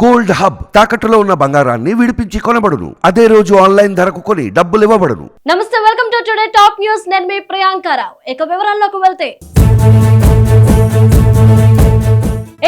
Gold hub తాకట్టులో ఉన్న బంగారాన్ని విడిపించి కొనబడును. అదే రోజు ఆన్లైన్ ధరకు కొని డబ్బులు ఇవ్వబడును. నమస్తే welcome to today top news. నేను మీ ప్రియాంకారావు ఇక వివరాల్లోకి వెళ్తే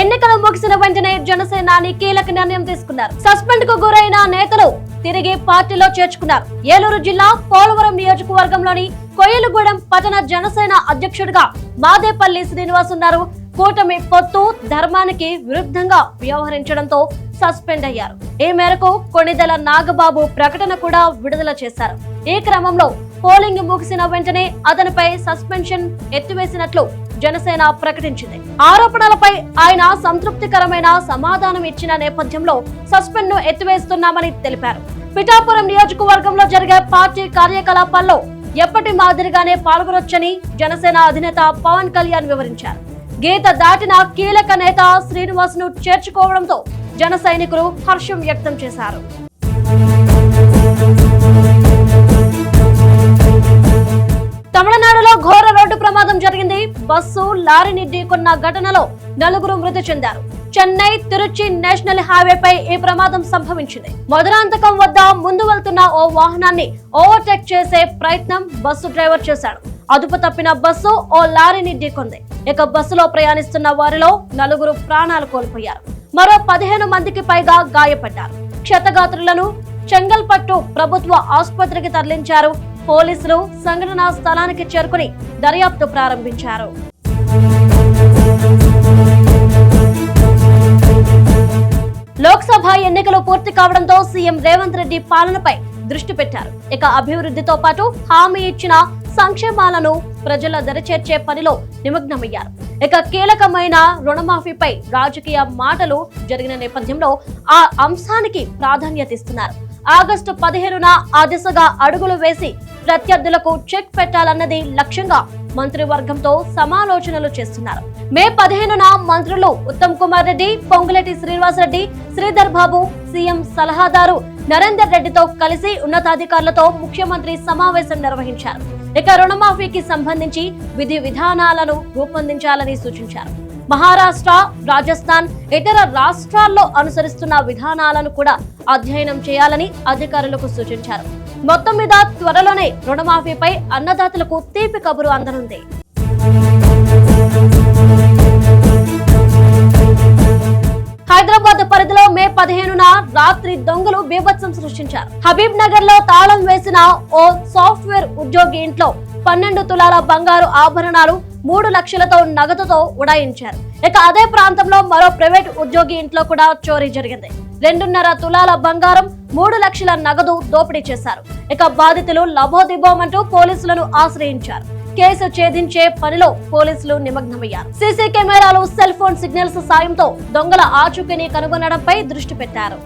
ఎన్నికలు ముగిసిన వెంటనే జనసేనాని కీలక నిర్ణయం తీసుకున్నారు. సస్పెండ్కు గురైన నేతలు తిరిగి పార్టీలో చేర్చుకున్నారు. ఏలూరు జిల్లా పోలవరం నియోజకవర్గంలోని కొయ్యలగూడెం పట్టణ జనసేన అధ్యక్షుడిగా మాదేపల్లి శ్రీనివాస్ ఉన్నారు కూటమి పొత్తు ధర్మానికి విరుద్ధంగా వ్యవహరించడంతో సస్పెండ్ అయ్యారు. ఈ మేరకు కొణిదెల నాగబాబు ప్రకటన కూడా విడుదల చేశారు. ఈ క్రమంలో పోలింగ్ ముగిసిన వెంటనే అతనిపై సస్పెన్షన్ ఎత్తివేసినట్లు జనసేన ప్రకటించింది. ఆరోపణలపై ఆయన సంతృప్తికరమైన సమాధానం ఇచ్చిన నేపథ్యంలో సస్పెండ్ను ఎత్తివేస్తున్నామని తెలిపారు. పిఠాపురం నియోజకవర్గంలో జరిగే పార్టీ కార్యకలాపాల్లో ఎప్పటి మాదిరిగానే పాల్గొనొచ్చని జనసేన అధినేత పవన్ కళ్యాణ్ వివరించారు. గీత దాటిన కీలక నేత శ్రీనివాస్ను చేర్చుకోవడంతో జన సైనికులు హర్షం వ్యక్తం చేశారు. తమిళనాడులో ఘోర రోడ్డు ప్రమాదం జరిగింది. బస్సు లారీని ఢీకొన్న ఘటనలో నలుగురు మృతి చెందారు. చెన్నై తిరుచి నేషనల్ హైవేపై ఈ ప్రమాదం సంభవించింది. మధురాంతకం వద్ద ముందు వెళ్తున్న ఓ వాహనాన్ని ఓవర్టేక్ చేసే ప్రయత్నం బస్సు డ్రైవర్ చేశాడు. అదుపు తప్పిన బస్సు ఓ లారీని ఢీకొంది. ఇక బస్సులో ప్రయాణిస్తున్న వారిలో నలుగురు ప్రాణాలు కోల్పోయారు. మరో పదిహేను మందికి పైగా గాయపడ్డారు. క్షతగాత్రులను చెంగల్పట్టు ప్రభుత్వ ఆసుపత్రికి తరలించారు. పోలీసులు సంఘటనా స్థలానికి చేరుకుని దర్యాప్తు ప్రారంభించారు. లోక్సభ ఎన్నికలు పూర్తి కావడంతో సీఎం రేవంత్ రెడ్డి పాలనపై దృష్టి పెట్టారు. ఇక అభివృద్ధితో పాటు హామీ ఇచ్చిన సంక్షేమాలను ప్రజల దరిచేర్చే పనిలో నిమగ్నమయ్యారు. ఇక కీలకమైన రుణమాఫీపై రాజకీయ మాటలు జరిగిన నేపథ్యంలో ఆ అంశానికి ప్రాధాన్యత ఇస్తున్నారు. ఆగస్టు పదిహేనున ఆ దిశగా అడుగులు వేసి ప్రత్యర్థులకు చెక్ పెట్టాలన్నది లక్ష్యంగా మంత్రివర్గంతో సమాలోచనలు చేస్తున్నారు. మే పదిహేనున మంత్రులు ఉత్తమ్ కుమార్ రెడ్డి పొంగులేటి శ్రీనివాస్ రెడ్డి శ్రీధర్ బాబు సీఎం సలహాదారు నరేందర్ రెడ్డితో కలిసి ఉన్నతాధికారులతో ముఖ్యమంత్రి సమావేశం నిర్వహించారు. ఇక రుణమాఫీకి సంబంధించి విధి విధానాలను రూపొందించాలని సూచించారు. మహారాష్ట్ర రాజస్థాన్ ఇతర రాష్ట్రాల్లో అనుసరిస్తున్న విధానాలను కూడా అధ్యయనం చేయాలని అధికారులకు సూచించారు. మొత్తం మీద త్వరలోనే రుణమాఫీపై అన్నదాతలకు తీపి కబురు అందనుంది. రాత్రి దొంగలు బీభత్సం సృష్టించారు. హబీబ్ నగర్లో తాళం వేసిన ఓ సాఫ్ట్వేర్ ఉద్యోగి ఇంట్లో పన్నెండు తులాల బంగారు ఆభరణాలు మూడు లక్షలతో నగదుతో ఉడాయించారు. ఇక అదే ప్రాంతంలో మరో ప్రైవేట్ ఉద్యోగి ఇంట్లో కూడా చోరీ జరిగింది. రెండున్నర తులాల బంగారం మూడు లక్షల నగదు దోపిడీ చేశారు. ఇక బాధితులు లభోదిబోమంటూ పోలీసులను ఆశ్రయించారు. కేసు ఛేదించే పనిలో పోలీసులు నిమగ్నమయ్యారు. సీసీ కెమెరాలు సెల్ ఫోన్ సిగ్నల్స్ సాయంతో దొంగల ఆచూకీని కనుగొనడంపై దృష్టి పెట్టారు.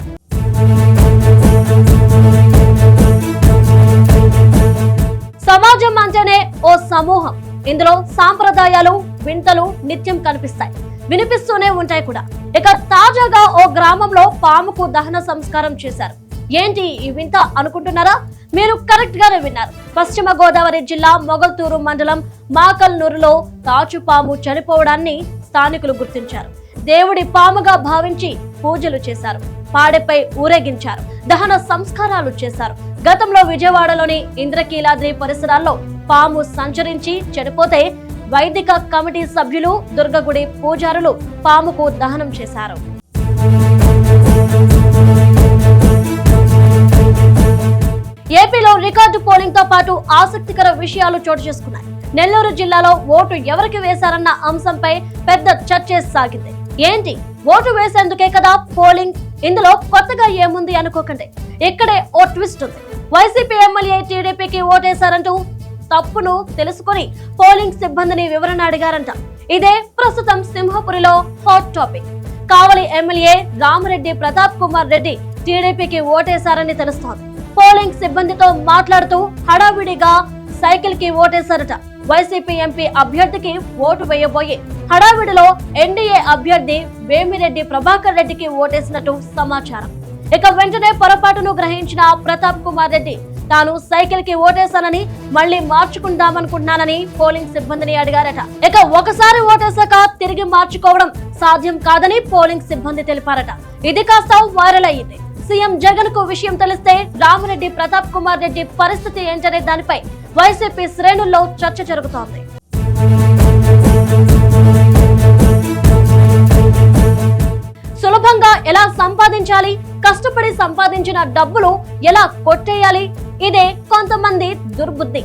ఓ సమూహం. ఇందులో సాంప్రదాయాలు వింతలు నిత్యం కనిపిస్తాయి. వినిపిస్తూనే ఉంటాయి కూడా. ఇక తాజాగా ఓ గ్రామంలో పాముకు దహన సంస్కారం చేశారు. ఏంటి ఈ వింత అనుకుంటున్నారా? మీరు కరెక్ట్ గానే విన్నారు. పశ్చిమ గోదావరి జిల్లా మొగల్తూరు మండలం మాకల్నూరులో తాచుపాము చనిపోవడాన్ని స్థానికులు గుర్తించారు. దేవుడి పాముగా భావించి పూజలు చేశారు. పాడెపై ఊరేగించారు. దహన సంస్కారాలు చేశారు. గతంలో విజయవాడలోని ఇంద్రకీలాద్రి పరిసరాల్లో పాము సంచరించి చనిపోతే వైదిక కమిటీ సభ్యులు దుర్గగుడి పూజారులు పాముకు దహనం చేశారు. ఏపీలో రికార్డు పోలింగ్తో పాటు ఆసక్తికర విషయాలు చోటు చేసుకున్నాయి. నెల్లూరు జిల్లాలో ఓటు ఎవరికి వేశారన్న అంశంపై పెద్ద చర్చ సాగింది. ఏంటి? ఓటు వేసేందుకే కదా పోలింగ్ ఇందులో కొత్తగా ఏముంది అనుకోకండి. ఇక్కడే ఓ ట్విస్ట్ ఉంది. వైసీపీ ఎమ్మెల్యే టీడీపీకి ఓటేశారంటూ తప్పును తెలుసుకొని పోలింగ్ సిబ్బందిని వివరణ అడిగారంట. ఇదే ప్రస్తుతం సింహపురిలో hot topic Kavali MLA Ramireddy Pratap Kumar Reddy టీడీపీకి ఓటేశారని తెలుస్తోంది. పోలింగ్ సిబ్బందితో మాట్లాడుతూ హడావిడిగా సైకిల్కి ఓటేశారట. వైసీపీ ఎంపీ అభ్యర్థికి ఓటు వేయబోయి హడావిడిలో ఎన్డీఏ అభ్యర్థి వేమిరెడ్డి ప్రభాకర్ రెడ్డికి ఓటేసినట్టు సమాచారం. ఇక వెంటనే పొరపాటును గ్రహించిన ప్రతాప్ కుమార్ రెడ్డి తాను సైకిల్కి ఓటేశానని మళ్ళీ మార్చుకుందామనుకుంటున్నానని పోలింగ్ సిబ్బందిని అడిగారట. ఇక ఒకసారి ఓటేశాక తిరిగి మార్చుకోవడం సాధ్యం కాదని పోలింగ్ సిబ్బంది తెలిపారట. ఇది కాస్త వైరల్ అయ్యింది. సీఎం జగన్కు విషయం తెలిస్తే రామిరెడ్డి ప్రతాప్ కుమార్ రెడ్డి పరిస్థితి ఏంటనే దానిపై వైసీపీ శ్రేణుల్లో చర్చ జరుగుతోంది. సులభంగా ఎలా సంపాదించాలి కష్టపడి సంపాదించిన డబ్బులు ఎలా కొట్టేయాలి ఇదే కొంతమంది దుర్బుద్ధి.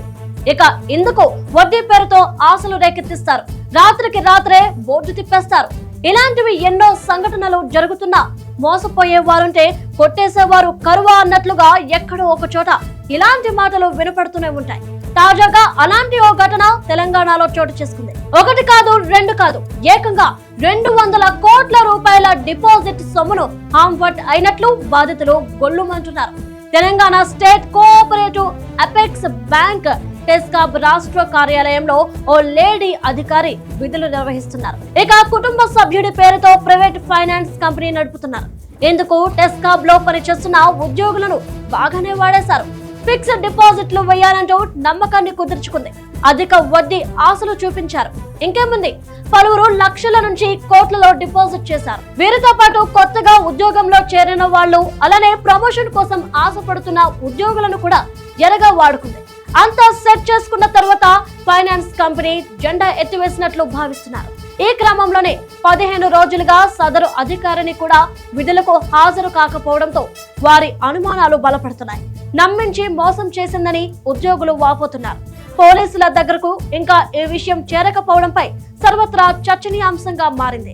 ఇక ఇందుకు వడ్డీ పేరుతో ఆశలు రేకెత్తిస్తారు. రాత్రికి రాత్రే బోర్డు తిప్పేస్తారు. ఇలాంటివి ఎన్నో సంఘటనలు జరుగుతున్నా మోసపోయే వారుంటే కొట్టేసేవారు కరువా అన్నట్లుగా ఎక్కడో ఒక చోట ఇలాంటి మాటలు వినపడుతూనే ఉంటాయి. తాజాగా అలాంటి ఓ ఘటన తెలంగాణలో చోటు చేసుకుంది. ఒకటి కాదు రెండు కాదు ఏకంగా రెండు వందల కోట్ల రూపాయల డిపాజిట్ సొమ్మును హామ్వర్ట్ అయినట్లు బాధితులు గొల్లుమంటున్నారు. Telangana state cooperative apex bank TESCAB రాష్ట్ర కార్యాలయంలో ఓ లేడీ అధికారి విధులు నిర్వహిస్తున్నారు. ఇక కుటుంబ సభ్యుడి పేరుతో ప్రైవేట్ ఫైనాన్స్ కంపెనీ నడుపుతున్నారు. ఇందుకు టెస్కాబ్లో పనిచేస్తున్న ఉద్యోగులను బాగానే వాడేశారు. ఫిక్స్డ్ డిపాజిట్లు వేయాలంటూ నమ్మకాన్ని కుదుర్చుకుంది. అధిక వడ్డీ ఆశలు చూపించారు. ఇంకేముంది? పలువురు లక్షల నుంచి కోట్లలో డిపాజిట్ చేశారు. వీరితో పాటు కొత్తగా ఉద్యోగంలో చేరిన వాళ్ళు అలానే ప్రమోషన్ కోసం ఆశపడుతున్న ఉద్యోగులను కూడా ఎరగా వాడుకుంది. అంతా సెట్ చేసుకున్న తర్వాత ఫైనాన్స్ కంపెనీ జెండా ఎత్తివేసినట్లు భావిస్తున్నారు. ఈ క్రమంలోనే పదిహేను రోజులుగా సదరు అధికారిని కూడా విధులకు హాజరు కాకపోవడంతో వారి అనుమానాలు బలపడుతున్నాయి. నమ్మించి మోసం చేసిందని ఉద్యోగులు వాపోతున్నారు. పోలీసుల దగ్గరకు ఇంకా ఈ విషయం చేరకపోవడంపై సర్వత్రా చర్చనీయాంశంగా మారింది.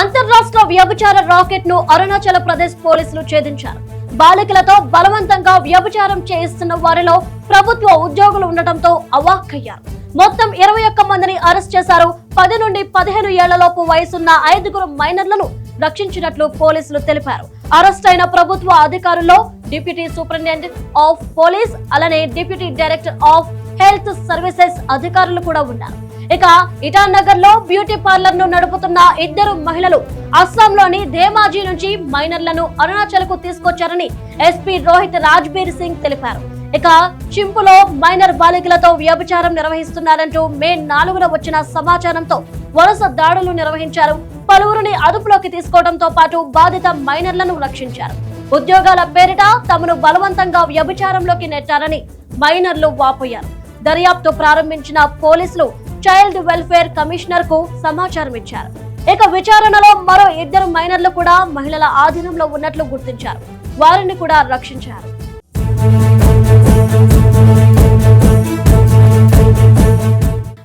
అంతర్రాష్ట్ర వ్యభిచార రాకెట్ను అరుణాచల్ ప్రదేశ్ పోలీసులు ఛేదించారు. బాలికలతో బలవంతంగా వ్యభిచారం చేయిస్తున్న వారిలో ప్రభుత్వ ఉద్యోగులు ఉండటంతో అవాక్కయ్యారు. మొత్తం ఇరవై ఒక్క మందిని అరెస్ట్ చేశారు. పది నుండి పదిహేను ఏళ్ళలోపు వయసున్న ఐదుగురు మైనర్లను రక్షించినట్లు పోలీసులు తెలిపారు. అరెస్ట్ అయిన ప్రభుత్వ అధికారుల్లో డిప్యూటీ సూపరింటెండెంట్ ఆఫ్ పోలీస్ అలానే deputy director of health services అధికారులు కూడా ఉన్నారు. ఇక ఇటానగర్లో బ్యూటీ పార్లర్ను నడుపుతున్న ఇద్దరు మహిళలు అస్సాంలోని ధేమాజీ నుంచి మైనర్లను అరుణాచల్కు తీసుకొచ్చారని ఎస్పీ రోహిత్ రాజ్బీర్ సింగ్ తెలిపారు. ఇక చింపులో మైనర్ బాలికలతో వ్యభిచారం నిర్వహిస్తున్నారంటూ మే నాలుగున వచ్చిన సమాచారంతో వరుస దాడులు నిర్వహించారు. పలువురిని అదుపులోకి తీసుకోవడంతో పాటు బాధిత మైనర్లను రక్షించారు. ఉద్యోగాల పేరిట తమను బలవంతంగా వ్యభిచారంలోకి నెట్టారని మైనర్లు వాపోయారు. దర్యాప్తు ప్రారంభించిన పోలీసులు చైల్డ్ వెల్ఫేర్ కమిషనర్కు సమాచారం ఇచ్చారు. ఇక విచారణలో మరో ఇద్దరు మైనర్లు కూడా మహిళల ఆధీనంలో ఉన్నట్లు గుర్తించారు. వారిని కూడా రక్షించారు.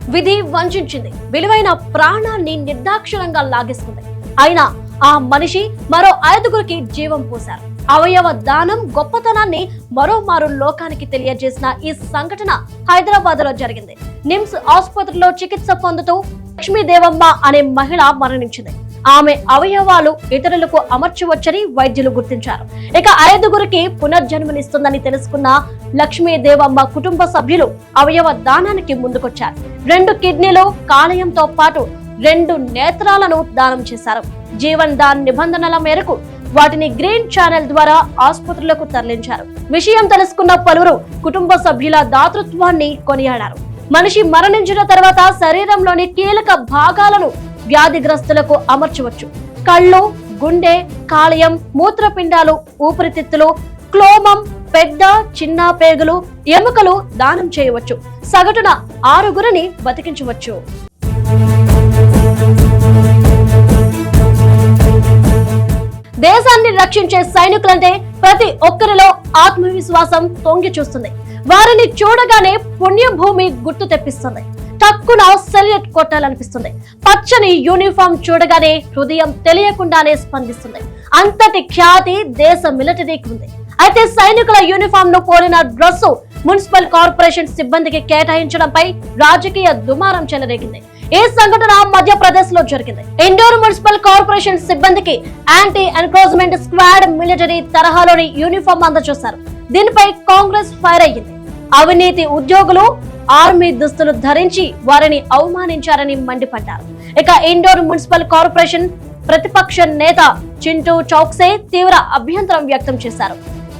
విధి వంచింది. విలువైన ప్రాణాన్ని నిర్దాక్షిణంగా లాగేసుకుంది. అయినా ఆ మనిషి మరో ఐదుగురికి జీవం పోశారు. అవయవ దానం గొప్పతనాన్ని మరోమారు లోకానికి తెలియజేసిన ఈ సంఘటన హైదరాబాద్లో జరిగింది. నిమ్స్ ఆసుపత్రిలో చికిత్స పొందుతూ లక్ష్మీదేవమ్మ అనే మహిళ మరణించింది. ఆమె అవయవాలు ఇతరులకు అమర్చవచ్చని వైద్యులు గుర్తించారు. ఇక ఐదుగురికి పునర్జన్మనిస్తుందని తెలుసుకున్న లక్ష్మీదేవమ్మ కుటుంబ సభ్యులు అవయవ దానానికి ముందుకొచ్చారు. రెండు కిడ్నీలు కాలేయంతో పాటు రెండు నేత్రాలను దానం చేశారు. జీవన్ దాన్ నిబంధనల మేరకు వాటిని గ్రీన్ ఛానల్ ద్వారా ఆసుపత్రులకు తరలించారు. విషయం తెలుసుకున్న పలువురు కుటుంబ సభ్యుల దాతృత్వాన్ని కొనియాడారు. మనిషి మరణించిన తర్వాత శరీరంలోని కీలక భాగాలను వ్యాధిగ్రస్తులకు అమర్చవచ్చు. కళ్ళు గుండె కాలయం మూత్రపిండాలు ఊపిరితిత్తులు క్లోమం పెద్ద చిన్న పేగులు ఎముకలు దానం చేయవచ్చు. సగటున ఆరుగురిని బతికించవచ్చు. దేశాన్ని రక్షించే సైనికులంటే ప్రతి ఒక్కరిలో ఆత్మవిశ్వాసం తొంగి చూస్తుంది. వారిని చూడగానే పుణ్యభూమి గుర్తు తెప్పిస్తుంది. టక్కున సెల్యూట్ కొట్టాలనిపిస్తుంది. పచ్చని యూనిఫామ్ చూడగానే హృదయం తెలియకుండానే స్పందిస్తుంది. అంతటి ఖ్యాతి దేశ మిలిటరీకి ఉంది. అయితే సైనికుల యూనిఫామ్ను పోలిన డ్రెస్సు మున్సిపల్ కార్పొరేషన్ సిబ్బందికి కేటాయించడంపై రాజకీయ దుమారం చెలరేగింది. ఈ సంఘటన మధ్యప్రదేశ్లో జరిగింది. ఇండోర్ మున్సిపల్ కార్పొరేషన్ సిబ్బందికి యాంటీ ఎన్క్రోచ్మెంట్ స్క్వాడ్ మిలిటరీ తరహాలోని యూనిఫామ్ అందజేశారు. దీనిపై కాంగ్రెస్ ఫైర్ అయ్యింది. అవినీతి ఉద్యోగులు ఆర్మీ దుస్తులు ధరించి వారిని అవమానించారని మండిపడ్డారు. ఇక ఇండోర్ మున్సిపల్ కార్పొరేషన్ ప్రతిపక్ష నేత చింటూ చౌక్సే తీవ్ర అభ్యంతరం వ్యక్తం చేశారు.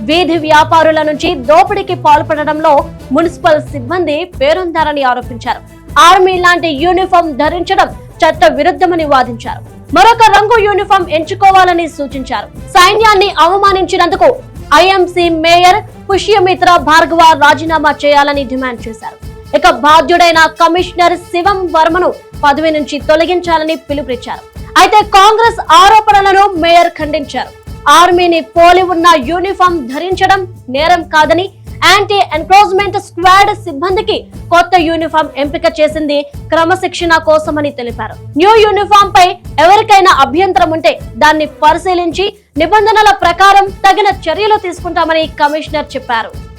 వీధి వ్యాపారుల నుంచి దోపిడీకి పాల్పడడంలో మున్సిపల్ సిబ్బంది పేరొందారని ఆరోపించారు. ఆర్మీ లాంటి యూనిఫామ్ ధరించడం చట్ట విరుద్ధమని వాదించారు. మరొక రంగు యూనిఫామ్ ఎంచుకోవాలని సూచించారు. సైన్యాన్ని అవమానించినందుకు ఐఎంసీ మేయర్ పుష్యమిత్ర భార్గవ రాజీనామా చేయాలని డిమాండ్ చేశారు. ఇక బాధ్యుడైన కమిషనర్ శివం వర్మను పదవి నుంచి తొలగించాలని పిలుపునిచ్చారు. అయితే కాంగ్రెస్ ఆరోపణలను మేయర్ ఖండించారు. ఆర్మీని పోలి ఉన్న యూనిఫామ్ ధరించడం నేరం కాదని యాంటీ ఎన్క్రోచ్మెంట్ స్క్వాడ్ సిబ్బందికి కొత్త యూనిఫామ్ ఎంపిక చేసింది క్రమశిక్షణ కోసమని తెలిపారు. న్యూ యూనిఫామ్ పై ఎవరికైనా అభ్యంతరం ఉంటే దాన్ని పరిశీలించి నిబంధనల ప్రకారం తగిన చర్యలు తీసుకుంటామని కమిషనర్ చెప్పారు.